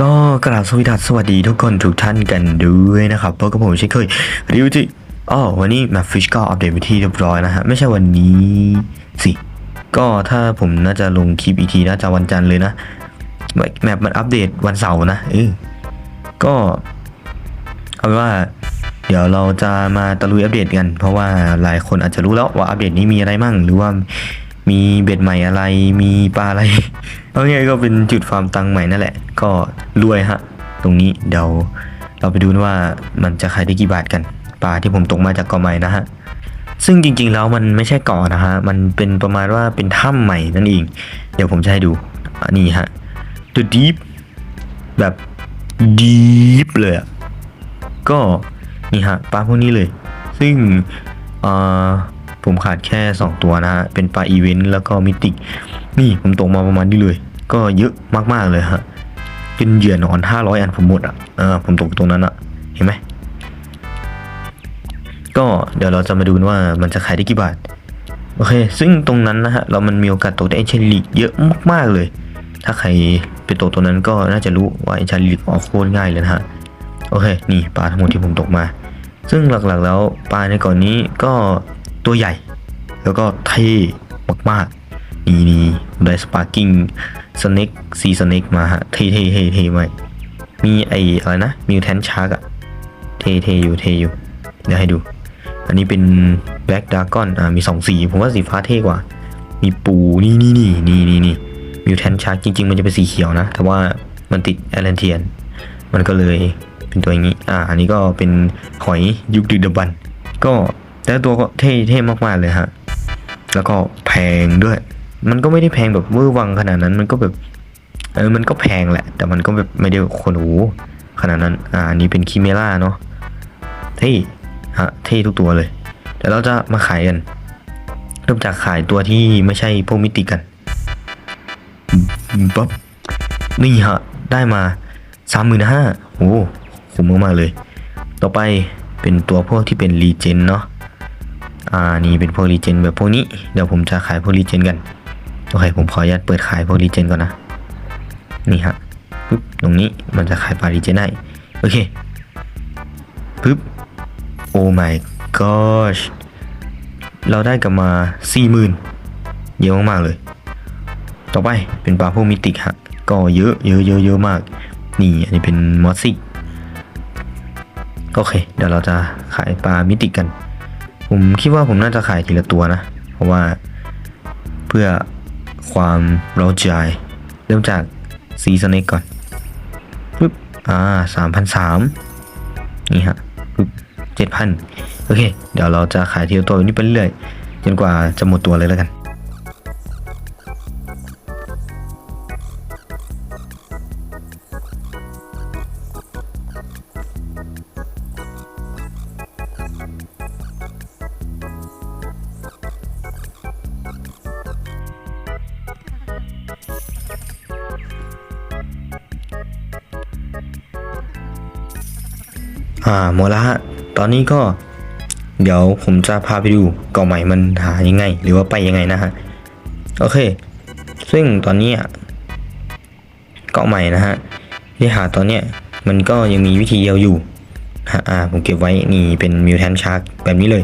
ก็กราบสวัสดีสวัสดีทุกคนทุกท่านกันด้วยนะครับเพราะกับผมเช่นเคยริวจิอ๋อวันนี้แมปฟิชก็อัปเดตไปที่เรียบร้อยนะฮะ ไม่ใช่วันนี้สิ ก็ถ้าผมน่าจะลงคลิปอีกทีน่าจะวันจันทร์เลยนะ แมปมันอัปเดตวันเสาร์นะเออก็เอาเป็นว่า เดี๋ยวเราจะมาตะลุยอัปเดตกัน เพราะว่าหลายคนอาจจะรู้แล้วว่าอัปเดตนี้มีอะไรมั่งหรือว่า มีเบ็ดใหม่อะไร มีปลาอะไร เอาไงก็เป็นจุดฟาร์มตังใหม่นั่นแหละ ก็รวยฮะ ตรงนี้เดี๋ยวเราไปดูนะว่ามันจะขายได้กี่บาทกัน ปลาที่ผมตกมาจากเกาะใหม่นะฮะ ซึ่งจริงๆแล้วมันไม่ใช่เกาะนะฮะ มันเป็นประมาณว่าเป็นถ้ำใหม่นั่นเอง เดี๋ยวผมจะให้ดูอันนี้ฮะ The Deep แบบ Deep เลยก็นี่ฮะปลาพวกนี้เลย ซึ่งอ่อ ผมขาดแค่ 2 ตัวนะฮะ เป็นปลาอีเวนต์แล้วก็มิติก นี่ผมตกมาประมาณนี้เลย ก็เยอะมากๆเลยฮะเป็นเหยื่อหนอน 500 อันผมหมดอะเออผมตกตรงนั้นอะ เห็นไหม ก็เดี๋ยวเราจะมาดูว่ามันจะขายได้กี่บาท โอเค ซึ่งตรงนั้นนะฮะ เรามันมีโอกาสตกได้เอเชลิกเยอะมากๆเลย ถ้าใครไปตกตรงนั้นก็น่าจะรู้ว่าเอเชลิกออกโคตรง่ายเลยนะฮะ โอเค นี่ปลาทั้งหมดที่ผมตกมา ซึ่งหลักๆแล้วปลาในก่อนนี้ก็ ตัวใหญ่ แล้วก็เท่มากๆ นี่นี่ได้สปาร์กิ้งสเน็กซีสเน็กมาฮะ เท่เท่เท่เท่มากมีไออะไรนะมิวแทนชาร์กอะเท่เท่อยู่เท่อยู่ เดี๋ยวให้ดู อันนี้เป็นแบล็กดากอนอ่ามีสองสี ผมว่าสีฟ้าเท่กว่า มีปูนี่นี่นี่นี่นี่นี่มิวแทนชาร์กจริง ๆ มันจะเป็นสีเขียวนะ แต่ว่ามันติดแอลเลนเทียน มันก็เลยเป็นตัวอย่างนี้ อ่า อันนี้ก็เป็นหอยยุคดึกดำบรรพ์ก็ แต่ละตัวก็เท่เท่มากๆเลยฮะ แล้วก็แพงด้วย มันก็ไม่ได้แพงแบบเวอร์วังขนาดนั้น มันก็แบบ เออ มันก็แพงแหละ แต่มันก็แบบไม่ได้คนโอ้โหขนาดนั้น อ่าอันนี้เป็นคิเมล่าเนาะ เท่ฮะ เท่ทุกตัวเลยเดี๋ยวเราจะมาขายกัน เริ่มจากขายตัวที่ไม่ใช่พวกมิติกันปั๊บนี่ฮะ ได้มาสามหมื่นห้าโอ้คุ้มมากๆเลย ต่อไปเป็นตัวพวกที่เป็นรีเจนเนาะ อ่านี่เป็นพวกรีเจนแบบพวกนี้ เดี๋ยวผมจะขายพวกรีเจนกัน โอเค ผมขออนุญาตเปิดขายพวกรีเจนก่อนนะ นี่ฮะปึ๊บตรงนี้มันจะขายปลารีเจนได้ โอเคปึ๊บ โอ้ my gosh เราได้กลับมาสี่หมื่นเยอะมาก ๆ เลย ต่อไปเป็นปลาพวกมิติกฮะ ก็เยอะเยอะเยอะเยอะมาก นี่อันนี้เป็นมอสซิกโอเค เดี๋ยวเราจะขายปลามิติกกัน ผมคิดว่าผมน่าจะขายทีละตัวนะ เพราะว่าเพื่อความเราใจเริ่มจากซีสเน็กก่อนปึ๊บอ่าสามพันสามนี่ฮะปึ๊บเจ็ดพันโอเค เดี๋ยวเราจะขายทีละตัวนี้ไปเรื่อยจนกว่าจะหมดตัวเลยแล้วกัน อ่าหมดละฮะตอนนี้ก็ เดี๋ยวผมจะพาไปดูเกาะใหม่มันหายังไง หรือว่าไปยังไงนะฮะโอเค ซึ่งตอนนี้เกาะใหม่นะฮะที่หาตอนเนี้ยมันก็ยังมีวิธีเดียวอยู่ฮะอ่าผมเก็บไว้นี่เป็นมิวแทนชาร์กแบบนี้เลย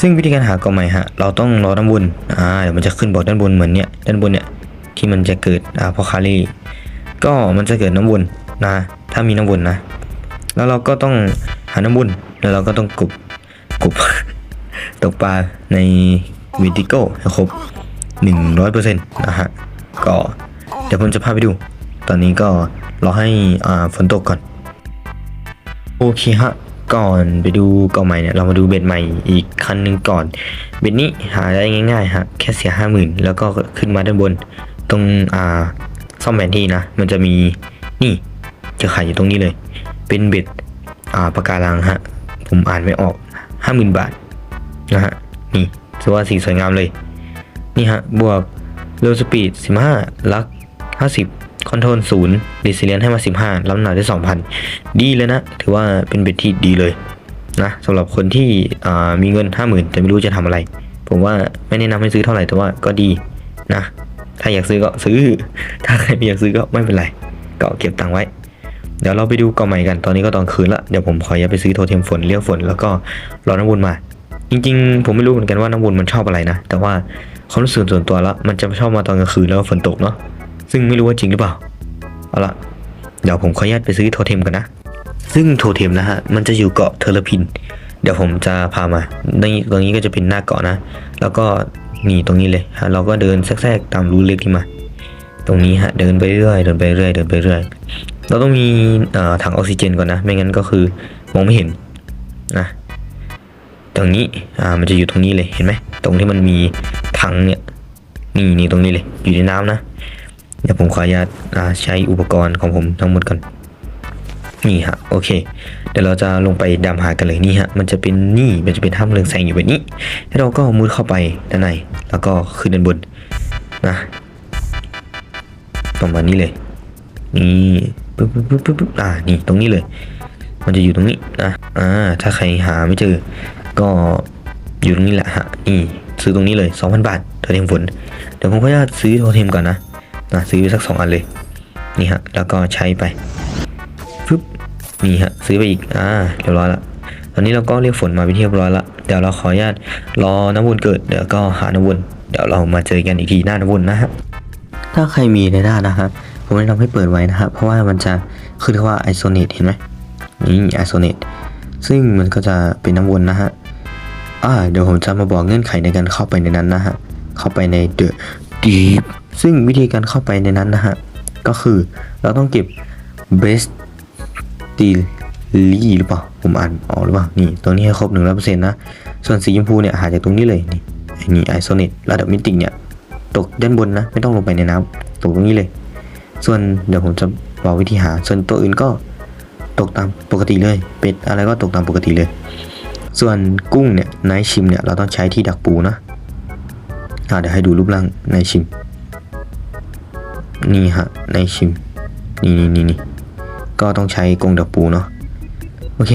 ซึ่งวิธีการหาเกาะใหม่ฮะเราต้องรอด้านบนอ่าเดี๋ยวมันจะขึ้นบอกด้านบนเหมือนเนี้ยด้านบนเนี่ยที่มันจะเกิดอ่าพอคารีก็มันจะเกิดน้ำวนนะ ถ้ามีน้ำวนนะ แล้วเราก็ต้องหาน้ำบุญแล้วเราก็ต้องกรุบกรุบตกปลาในวิติโก้ให้ครบ100%นะฮะก็เดี๋ยวผมจะพาไปดู ตอนนี้ก็รอให้อ่าฝนตกก่อน โอเคฮะก่อนไปดูเก่าใหม่เนี่ยเรามาดูเบ็ดใหม่อีกคันหนึ่งก่อน เบ็ดนี้หาได้ง่ายๆฮะแค่เสียห้าหมื่นแล้วก็ขึ้นมาด้านบน ตรงอ่าซ่อมแผนที่นะ มันจะมีนี่จะขายอยู่ตรงนี้เลย เป็นเบ็ดอ่าปากการังฮะ ผมอ่านไม่ออกห้าหมื่นบาทนะฮะนี่ถือว่าสีสวยงามเลย นี่ฮะ บวกโลสปีดสิบห้าลักห้าสิบคอนโทรลศูนย์ดิสเลียนให้มาสิบห้าล้ำหนักได้สองพันดีเลยนะ ถือว่าเป็นเบ็ดที่ดีเลยนะสำหรับคนที่มีเงินห้าหมื่นแต่ไม่รู้จะทำอะไร ผมว่าไม่แนะนำให้ซื้อเท่าไหร่แต่ว่าก็ดีนะ ถ้าอยากซื้อก็ซื้อ ถ้าใครไม่อยากซื้อก็ไม่เป็นไร ก็เก็บตังค์ไว้ เดี๋ยวเราไปดูเกาะใหม่กัน ตอนนี้ก็ตอนคืนละ เดี๋ยวผมขออย่าตไปซื้อโทเทมฝนเรียกฝนแล้วก็รอน้ำวนมา จริงๆ ผมไม่รู้เหมือนกันว่าน้ำวนมันชอบอะไรนะ แต่ว่าความรู้สึกส่วนตัวละมันจะชอบมาตอนกลางคืนแล้วฝนตกเนาะ ซึ่งไม่รู้ว่าจริงหรือเปล่า เอาละเดี๋ยวผมขออนุญาตไปซื้อโทเทมกันนะ ซึ่งโทเทมนะฮะ มันจะอยู่เกาะเทอร์ลพิน เดี๋ยวผมจะพามานี่ตรงนี้ก็จะเป็นหน้าเกาะนะ แล้วก็นี่ตรงนี้เลยฮะเราก็เดินแทรกๆตามรูเล็กที่มา ตรงนี้ฮะเดินไปเรื่อยเดินไปเรื่อยเดินไปเรื่อย เราต้องมีถังออกซิเจนก่อนนะ ไม่งั้นก็คือมองไม่เห็นนะตรงนี้อ่ามันจะอยู่ตรงนี้เลยเห็นไหมตรงที่มันมีถังเนี่ยนี่นี่ตรงนี้เลย อยู่ในน้ำนะเดี๋ยวผมขออนุญาตใช้อุปกรณ์ของผมทั้งหมดก่อนนี่ฮะโอเค เดี๋ยวเราจะลงไปดำหากันเลยนี่ฮะมันจะเป็นนี่มันจะเป็นถ้ำเรืองแสงอยู่แบบนี้แล้วเราก็มุดเข้าไปด้านในแล้วก็ขึ้นด้านบนนะประมาณนี้เลยนี่ ปึ๊บปึ๊บปึ๊บปึ๊บอ่านี่ตรงนี้เลย มันจะอยู่ตรงนี้นะอ่าถ้าใครหาไม่เจอ ก็อยู่ตรงนี้แหละฮะนี่ซื้อตรงนี้เลย 2,000 บาทโทเทมฝนเดี๋ยวผมก็จะซื้อโทเทมก่อนนะนะซื้อไปสักสองอันเลยนี่ฮะแล้วก็ใช้ไปปึ๊บนี่ฮะซื้อไปอีกอ่าเรียบร้อยละตอนนี้เราก็เรียกฝนมาเป็นที่เรียบร้อยละเดี๋ยวเราขออนุญาตรอน้ำวนเกิดเดี๋ยวก็หาน้ำวนเดี๋ยวเรามาเจอกันอีกทีหน้าน้ำวนนะฮะถ้าใครมีในด้านนะครับ ผมแนะนำให้เปิดไว้นะครับ เพราะว่ามันจะขึ้นว่า isolate เห็นไหมนี่ isolate ซึ่งมันก็จะเป็นน้ำวนนะฮะอ่าเดี๋ยวผมจะมาบอกเงื่อนไขในการเข้าไปในนั้นนะฮะ เข้าไปใน the deep ซึ่งวิธีการเข้าไปในนั้นนะฮะ ก็คือเราต้องเก็บ best deal ลี่หรือเปล่า ผมอ่านออกหรือเปล่า นี่ ตรงนี้ให้ครบหนึ่งร้อยเปอร์เซ็นต์นะ ส่วนสีชมพูเนี่ยหาจากตรงนี้เลย นี่ไอ้นี่ isolate ระดับมิติเนี่ย ตกด้านบนนะ ไม่ต้องลงไปในน้ำตกตรงนี้เลย ส่วนเดี๋ยวผมจะบอกวิธีหา ส่วนตัวอื่นก็ตกตามปกติเลย เป็ดอะไรก็ตกตามปกติเลย ส่วนกุ้งเนี่ยไนชิมเนี่ยเราต้องใช้ที่ดักปูนะอ่าเดี๋ยวให้ดูรูปร่างไนชิม นี่ฮะไนชิม นี่นี่นี่นี่ก็ต้องใช้กรงดักปูเนาะ โอเค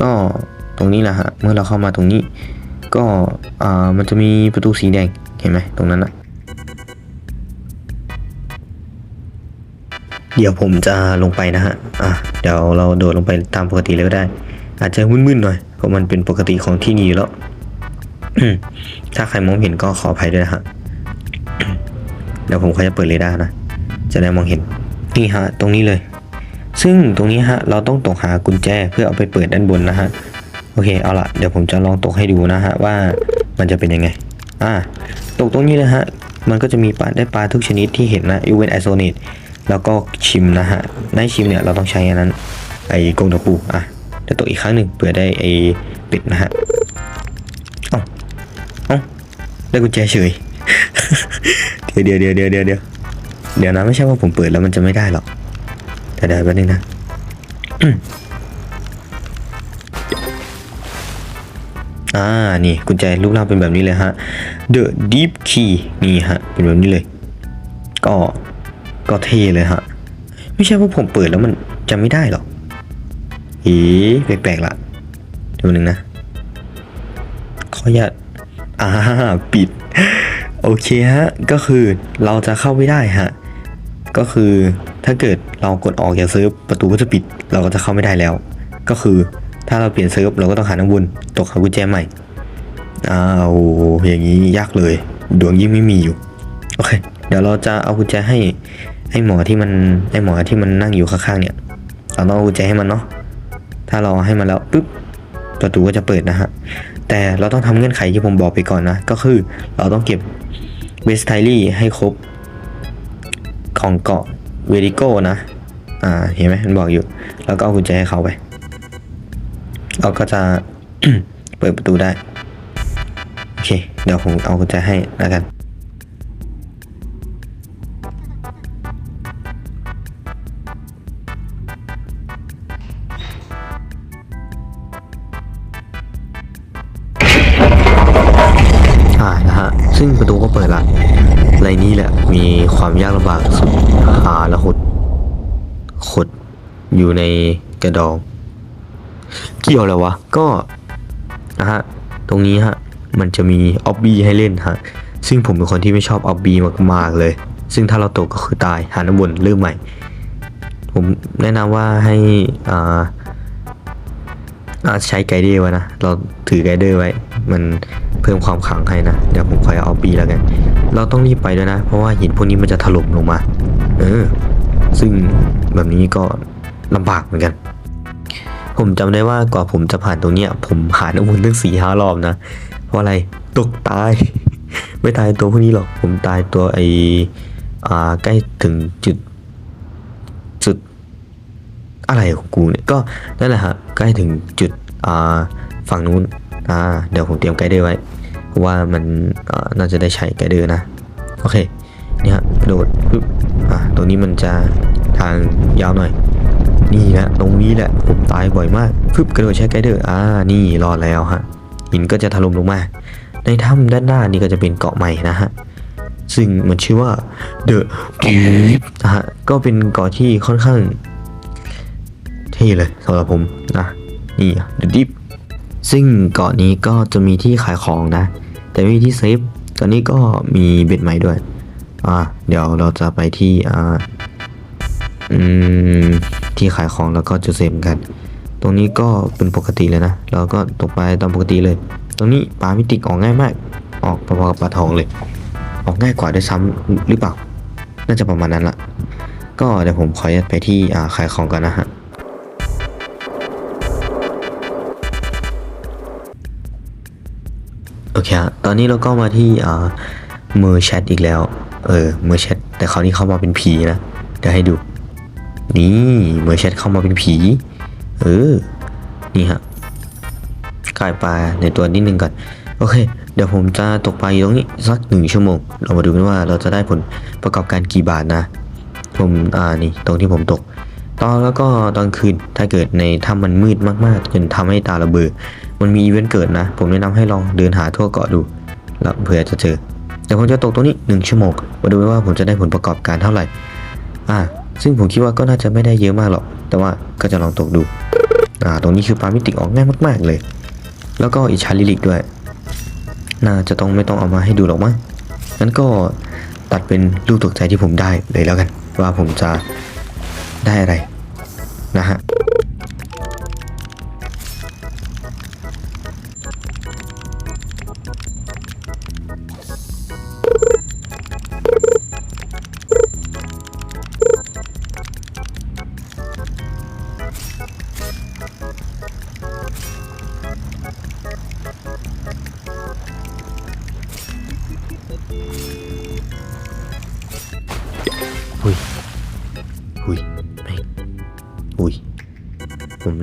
ก็ตรงนี้แหละฮะ เมื่อเราเข้ามาตรงนี้ ก็อ่ามันจะมีประตูสีแดง เห็นไหมตรงนั้นนะ เดี๋ยวผมจะลงไปนะฮะ อะ เดี๋ยวเราโดดลงไปตามปกติเลยก็ได้ อาจจะมึนๆหน่อย เพราะมันเป็นปกติของที่นี่อยู่แล้ว ถ้าใครมองเห็นก็ขออภัยด้วยนะฮะ เดี๋ยวผมขอจะเปิดเรดาร์นะ จะได้มองเห็น นี่ฮะ ตรงนี้เลย ซึ่งตรงนี้ฮะ เราต้องตกหากุญแจเพื่อเอาไปเปิดด้านบนนะฮะ โอเค เอาละเดี๋ยวผมจะลองตกให้ดูนะฮะว่ามันจะเป็นยังไง อ่า ตกตรงนี้เลยฮะ มันก็จะมีปลาได้ปลาทุกชนิดที่เห็นนะยูเวนไอโซนิต แล้วก็ชิมนะฮะในชิมเนี่ยเราต้องใช้อันนั้น ไอ้กงตะปูอะเดี๋ยวตกอีกครั้งหนึ่งเผื่อได้ไอ้เป็ดนะฮะเอ้าเอ้าได้กุญแจเฉยเดี๋ยวเดี๋ยวเดี๋ยวเดี๋ยวเดี๋ยวเดี๋ยวนะไม่ใช่ว่าผมเปิดแล้วมันจะไม่ได้หรอกแต่เดี๋ยวแป๊บนึงนะอ่า นี่กุญแจรูปร่างเป็นแบบนี้เลยฮะ The Deep Key นี่ฮะ เป็นแบบนี้เลย ก็ ก็เท่เลยฮะ ไม่ใช่ว่าผมเปิดแล้วมันจะไม่ได้หรอกเอ๊ะแปลกๆละเดูหนึ่งนะ ขออนุญาตอ่าปิด โอเคฮะ ก็คือเราจะเข้าไม่ได้ฮะ ก็คือถ้าเกิดเรากดออกจากเซิร์ฟประตูก็จะปิด เราก็จะเข้าไม่ได้แล้ว ก็คือถ้าเราเปลี่ยนเซิร์ฟเราก็ต้องหาน้ำวนตกหากุญแจใหม่อ้าวอย่างนี้ยากเลย ดวงยิ่งไม่มีอยู่ โอเค เดี๋ยวเราจะเอากุญแจให้ ให้หมอที่มันให้หมอที่มันนั่งอยู่ข้างๆเนี่ยเราต้องเอากุญแจให้มันเนาะถ้าเราให้มันแล้วปุ๊บประตูก็จะเปิดนะฮะแต่เราต้องทำเงื่อนไขที่ผมบอกไปก่อนนะ ก็คือเราต้องเก็บเวสไทลี่ให้ครบของเกาะเวริโก้นะ อ่า เห็นไหมมันบอกอยู่ แล้วก็เอากุญแจให้เขาไป เราก็จะเปิดประตูได้ โอเค เดี๋ยวผมเอากุญแจให้แล้วกัน ซึ่งประตูก็เปิดละในนี้แหละมีความยากลำบากสุดหาและหดขดอยู่ในกระดอง เกี่ยวแล้ววะ ก็นะฮะตรงนี้ฮะมันจะมีออบบี้ให้เล่นฮะซึ่งผมเป็นคนที่ไม่ชอบออบบี้มากๆเลย ซึ่งถ้าเราตกก็คือตายหาน้ำวนเริ่มใหม่ ผมแนะนำว่าให้อ่าอ่าใช้ไกด์เดอร์ไว้นะ เราถือไกด์เดอร์ไว้ มันเพิ่มความขังให้นะเดี๋ยวผมคอยเอาปีแล้วกัน เราต้องรีบไปด้วยนะ เพราะว่าหินพวกนี้มันจะถล่มลงมา เออ ซึ่งแบบนี้ก็ลำบากเหมือนกัน ผมจำได้ว่ากว่าผมจะผ่านตรงเนี้ย ผมหาน้ำมันตั้งสี่ห้ารอบนะ เพราะอะไรตกตาย ไม่ตายตัวพวกนี้หรอก ผมตายตัวไออ่าใกล้ถึงจุดจุดอะไรของกูเนี่ยก็นั่นแหละฮะใกล้ถึงจุดอ่าฝั่งนู้น อ่าเดี๋ยวผมเตรียมไกด์เดอร์ไว้ว่ามันน่าจะได้ใช้ไกด์เดอร์นะ โอเคเนี่ยฮะกระโดดปึ๊บอ่าตรงนี้มันจะทางยาวหน่อย นี่นะตรงนี้แหละผมตายบ่อยมากปึ๊บกระโดดใช้ไกด์เดอร์อ่านี่รอดแล้วฮะหินก็จะถล่มลงมา ในถ้ำด้านหน้านี่ก็จะเป็นเกาะใหม่นะฮะซึ่งมันชื่อว่า The Deep นะฮะก็เป็นเกาะที่ค่อนข้างเท่เลยสำหรับผมนะนี่ The Deep ซึ่งเกาะนี้ก็จะมีที่ขายของนะ แต่ไม่มีที่เซฟตอนนี้ก็มีเบ็ดใหม่ด้วย อ่า เดี๋ยวเราจะไปที่อ่าอืมที่ขายของแล้วก็จะเซฟกัน ตรงนี้ก็เป็นปกติเลยนะเราก็ตกไปตามปกติเลย ตรงนี้ปลามิติกออกง่ายมาก ออกพอๆกับปลาทองเลย ออกง่ายกว่าด้วยซ้ำหรือเปล่า น่าจะประมาณนั้นละก็เดี๋ยวผมขอไปที่อ่าขายของกันนะฮะ โอเคฮะตอนนี้เราก็มาที่อ่ามือแชทอีกแล้ว เออมือแชทแต่คราวนี้เข้ามาเป็นผีนะเดี๋ยวให้ดู นี่มือแชทเข้ามาเป็นผี เออ นี่ฮะกลายปลาในตัวนิดนึงก่อนโอเค เดี๋ยวผมจะตกปลาอยู่ตรงนี้สักหนึ่งชั่วโมง เรามาดูกันว่าเราจะได้ผลประกอบการกี่บาทนะ ผมอ่านี่ตรงที่ผมตก ตอนแล้วก็ตอนคืนถ้าเกิดในถ้ำมันมืดมากๆจนทำให้ตาระเบือมันมีอีเวนต์เกิดนะ ผมแนะนำให้ลองเดินหาทั่วเกาะดู แล้วเผื่อจะเจอเดี๋ยวผมจะตกตรงนี้หนึ่งชั่วโมงมาดูว่าผมจะได้ผลประกอบการเท่าไหร่ อ่า ซึ่งผมคิดว่าก็น่าจะไม่ได้เยอะมากหรอก แต่ว่าก็จะลองตกดู อ่า ตรงนี้คือปลามิติกออกง่ายมาก ๆ เลย แล้วก็อิชาลิลิกด้วย น่าจะต้องไม่ต้องเอามาให้ดูหรอกมั้ง งั้นก็ตัดเป็นรูปตกใจที่ผมได้เลยแล้วกัน ว่าผมจะ ได้อะไรนะฮะ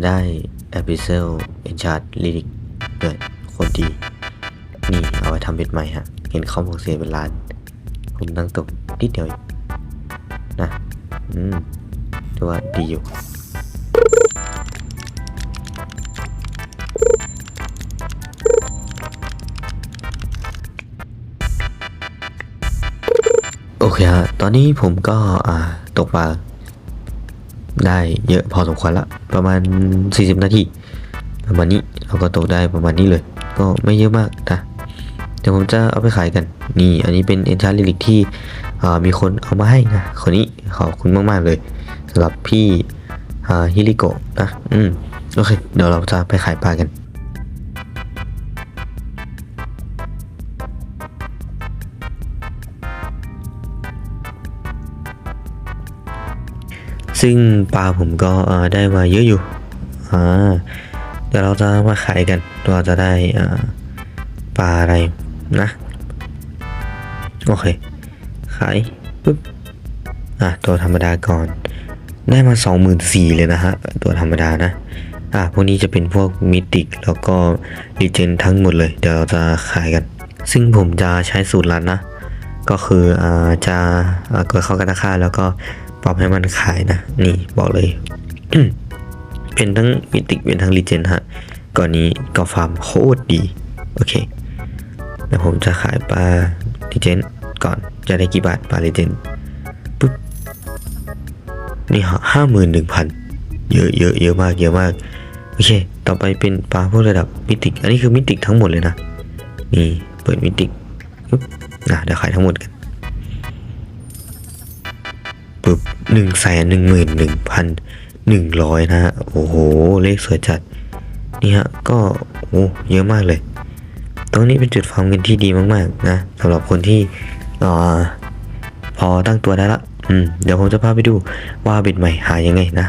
ได้แอปเปิลเซลเอนชาร์ดลิลิกด้วยโคนดี นี่เอาไว้ทำเบ็ดใหม่ฮะ เห็นเขาบอกเสียเป็นล้าน ผมตั้งตกนิดเดียวนะ อืมถือว่าดีอยู่โอเคฮะ ตอนนี้ผมก็อ่าตกปลา ได้เยอะพอสมควรละ ประมาณ 40 นาที ประมาณนี้เราก็ตกได้ประมาณนี้เลย ก็ไม่เยอะมากนะเดี๋ยวผมจะเอาไปขายกัน นี่อันนี้เป็นเอนชาร์ลิลิกที่มีคนเอามาให้นะคนนี้ขอบคุณมากๆเลยสำหรับพี่ฮิริโกะนะ อืม โอเค เดี๋ยวเราจะไปขายปลากัน ซึ่งปลาผมก็ได้มาเยอะอยู่อ่าเดี๋ยวเราจะมาขายกันว่าจะได้ปลาอะไรนะ โอเค ขายปุ๊บอะตัวธรรมดาก่อน ได้มา 24,000เลยนะฮะ ตัวธรรมดานะ อะพวกนี้จะเป็นพวกมิติกแล้วก็รีเจนทั้งหมดเลย เดี๋ยวเราจะขายกัน ซึ่งผมจะใช้สูตรลัดนะก็คืออ่าจะอ่ากดเข้ากระค่าแล้วก็ ปรับให้มันขายนะ นี่บอกเลย เป็นทั้งมิติเป็นทั้งรีเจนฮะก่อนนี้ก็ฟาร์มโคตรดี โอเคเดี๋ยวผมจะขายปลารีเจนก่อนจะได้กี่บาทปลารีเจนปุ๊บนี่ห้าหมื่นหนึ่งพันเยอะเยอะเยอะมากเยอะมากโอเค ต่อไปเป็นปลาพวกระดับมิติ อันนี้คือมิติทั้งหมดเลยนะ นี่เปิดมิติปุ๊บอะเดี๋ยวขายทั้งหมดกัน ปึ๊บหนึ่งแสนหนึ่งหมื่นหนึ่งพันหนึ่งร้อยนะฮะ โอ้โห เลขสวยจัด นี่ฮะ ก็โอ้เยอะมากเลย ตรงนี้เป็นจุดฟาร์มเงินที่ดีมากๆนะสำหรับคนที่อ่อพอตั้งตัวได้ละอืมเดี๋ยวผมจะพาไปดูว่าบิตใหม่หายังไงนะ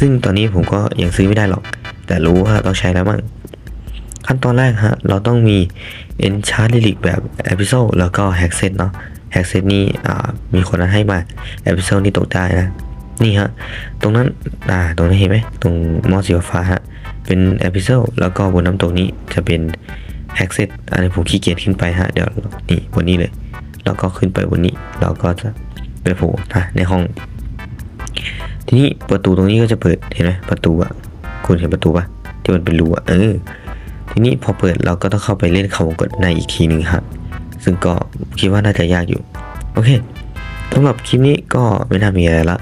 ซึ่งตอนนี้ผมก็ยังซื้อไม่ได้หรอก แต่รู้ว่าต้องใช้แล้วมั้งขั้นตอนแรกฮะ เราต้องมี Enchant Relic แบบ Episode แล้วก็ Hack Set เนาะ Hack Set นี่มีคนนั้นให้มา Episode นี่ตกได้นะนี่ฮะตรงนั้นอ่าตรงนั้นเห็นไหมตรงมอสีฟ้าฮะเป็น Episode แล้วก็บนน้ำตกนี้จะเป็น Hack Set อันนี้ผมขี้เกียจขึ้นไปฮะเดี๋ยวนี่บนนี้เลยแล้วก็ขึ้นไปบนนี้เราก็จะไปโผล่นะในห้อง ทีนี้ประตูตรงนี้ก็จะเปิดเห็นไหมประตูอะคุณเห็นประตูปะที่มันเป็นรูอะเออทีนี้พอเปิดเราก็ต้องเข้าไปเล่นเขาวงกดในอีกทีหนึ่งครับ ซึ่งก็คิดว่าน่าจะยากอยู่ โอเคสำหรับคลิปนี้ก็ไม่น่ามีอะไรละ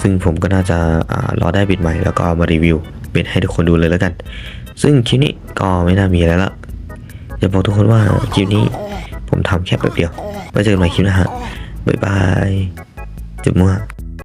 ซึ่งผมก็น่าจะรอได้บิดใหม่แล้วก็เอามารีวิวเป็นให้ทุกคนดูเลยแล้วกัน ซึ่งคลิปนี้ก็ไม่น่ามีอะไรละอยาบอกทุกคนว่าคลิปนี้ผมทำแค่แบบเดียวไว้เจอกันใหม่คลิปหนะฮะบ๊ายบายจุบมั่ว